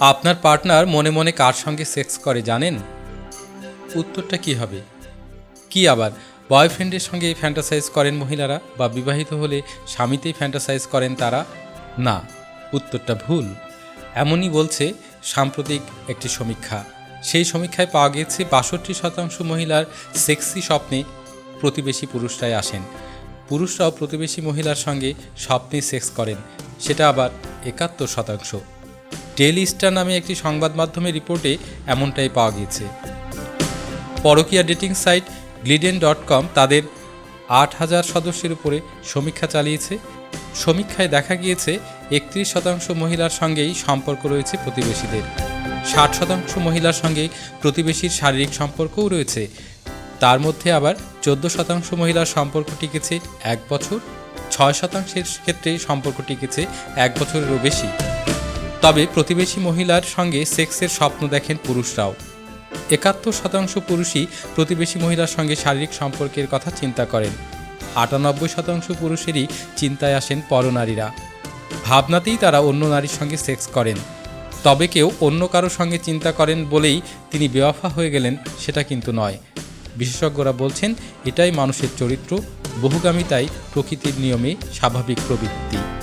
আপনার পার্টনার মনে মনে কার সঙ্গে সেক্স করে জানেন? উত্তরটা কি হবে? কি আবার, বয়ফ্রেন্ডের সঙ্গে ফ্যান্টাসাইজ করেন মহিলারা বা বিবাহিত হলে স্বামীতেই ফ্যান্টাসাইজ করেন তারা? না, উত্তরটা ভুল। এমনই বলছে সাম্প্রতিক একটি সমীক্ষা। সেই সমীক্ষায় পাওয়া গেছে বাষট্টি শতাংশ মহিলার সেক্সি স্বপ্নে প্রতিবেশী পুরুষরাই আসেন। পুরুষরাও প্রতিবেশী মহিলার সঙ্গে স্বপ্নে সেক্স করেন। সেটা আবার একাত্তর শতাংশ। ডেইলি স্টার নামে একটি সংবাদ মাধ্যমের রিপোর্টে এমনটাই পাওয়া গিয়েছে। পরকীয়া dating site Gleeden dot com তাদের আট হাজার সদস্যের উপরে সমীক্ষা চালিয়েছে। সমীক্ষায় দেখা গিয়েছে, একত্রিশ শতাংশ মহিলার সঙ্গেই সম্পর্ক রয়েছে প্রতিবেশীদের। ষাট শতাংশ মহিলার সঙ্গে প্রতিবেশীর শারীরিক সম্পর্কও রয়েছে। তার মধ্যে আবার চোদ্দ শতাংশ মহিলার সম্পর্ক টিকেছে এক বছর, ছয় শতাংশের ক্ষেত্রে সম্পর্ক টিকেছে এক বছরেরও বেশি। তবে প্রতিবেশী মহিলার সঙ্গে সেক্সের স্বপ্ন দেখেন পুরুষরাও। একাত্তর শতাংশ পুরুষই প্রতিবেশী মহিলার সঙ্গে শারীরিক সম্পর্কের কথা চিন্তা করেন। আটানব্বই শতাংশ পুরুষেরই চিন্তায় আসেন পরনারীরা। ভাবনাতেই তারা অন্য নারীর সঙ্গে সেক্স করেন। তবে কেউ অন্য কারোর সঙ্গে চিন্তা করেন বলেই তিনি বেওয়াফা হয়ে গেলেন সেটা কিন্তু নয়। বিশেষজ্ঞরা বলছেন, এটাই মানুষের চরিত্র বহুগামিতাই প্রকৃতির নিয়মে স্বাভাবিক প্রবৃত্তি।